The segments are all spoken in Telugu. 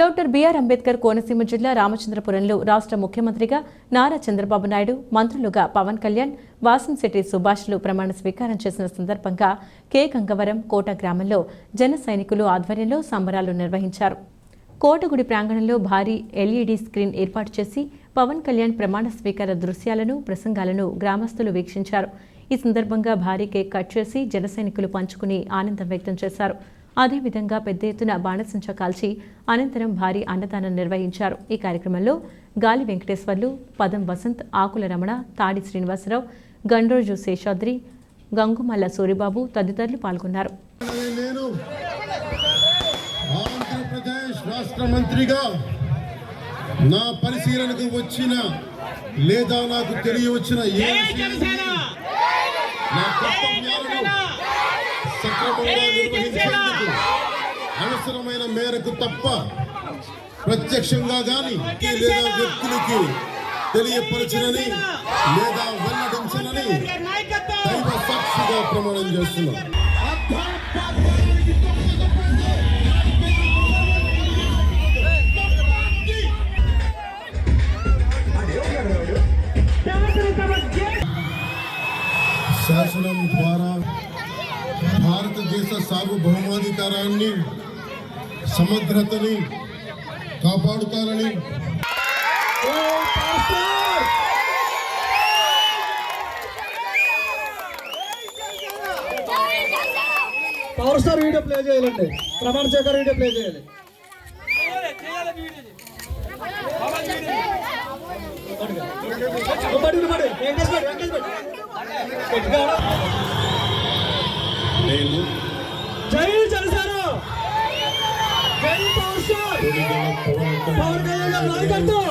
డాక్టర్ బిఆర్ అంబేద్కర్ కోనసీమ జిల్లా రామచంద్రపురంలో రాష్ట్ర ముఖ్యమంత్రిగా నారా చంద్రబాబు నాయుడు మంత్రులుగా పవన్ కళ్యాణ్ వాసంశెట్టి సుభాష్లు ప్రమాణ స్వీకారం చేసిన సందర్భంగా కె గంగవరం కోట గ్రామంలో జన సైనికులు ఆధ్వర్యంలో సంబరాలు నిర్వహించారు. కోటగుడి ప్రాంగణంలో భారీ ఎల్ఈడీ స్క్రీన్ ఏర్పాటు చేసి పవన్ కళ్యాణ్ ప్రమాణ స్వీకార దృశ్యాలను ప్రసంగాలను గ్రామస్తులు వీక్షించారు. ఈ సందర్భంగా భారీ కేక్ కట్ చేసి జన సైనికులు పంచుకుని ఆనందం వ్యక్తం చేశారు. అదేవిధంగా పెద్ద ఎత్తున బాణసంచ కాల్చి అనంతరం భారీ అన్నదానం నిర్వహించారు. ఈ కార్యక్రమంలో గాలి వెంకటేశ్వర్లు పదం వసంత్ ఆకుల రమణ తాడి శ్రీనివాసరావు గండ్రోజు శేషాద్రి గంగుమల్ల సూరిబాబు తదితరులు పాల్గొన్నారు. నేను ఆంధ్రప్రదేశ్ రాష్ట్ర మంత్రిగా నా పరిశీలనకు వచ్చిన లేదా నాకు తెలియవచ్చిన ఏ నా కర్తవ్యాలను సక్రమంగా నిర్వహించేందుకు అవసరమైన మేరకు తప్ప ప్రత్యక్షంగా గాని లేదా వ్యక్తులకి తెలియపరచనని లేదా వెల్లడించనని దైవ సాక్షిగా ప్రమాణం చేస్తున్నాను శాసనం ద్వారా భారతదేశ సార్వభౌమాధికారాన్ని సమగ్రతని కాపాడుతారని. పవర్ స్టార్ వీడియో ప్లే చేయాలండి. ప్రమాణ చేకర్ వీడియో ప్లే చేయాలి. వెంకటేశ్వర వెంకటేశ్వర వెంకటేష్ పడి వెంకటేష్ పడి గట్టిగా ఆడు. నేను జై జనసేన! జై పవర్ స్టార్ పవన్ కళ్యాణ్ గారి నాయకత్వం!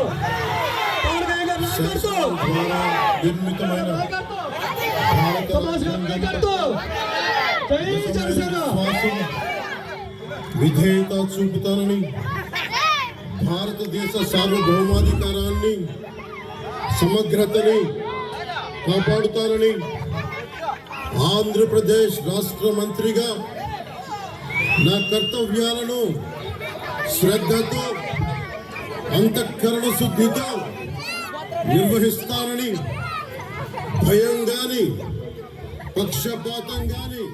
పవన్ కళ్యాణ్ గారి నాయకత్వం! ద్వారా నిర్మితమైన భారత సమాజ్ గారి నాయకత్వం! జై జనసేన! విశ్వాసం విధేయత చూపుతానని భారతదేశ సార్వభౌమాధికారాన్ని సమగ్రతని కాపాడుతానని ఆంధ్రప్రదేశ్ రాష్ట్ర మంత్రిగా నా కర్తవ్యాలను శ్రద్ధతో అంతఃకరణ శుద్ధితో నిర్వహిస్తానని భయం కానీ పక్షపాతం కానీ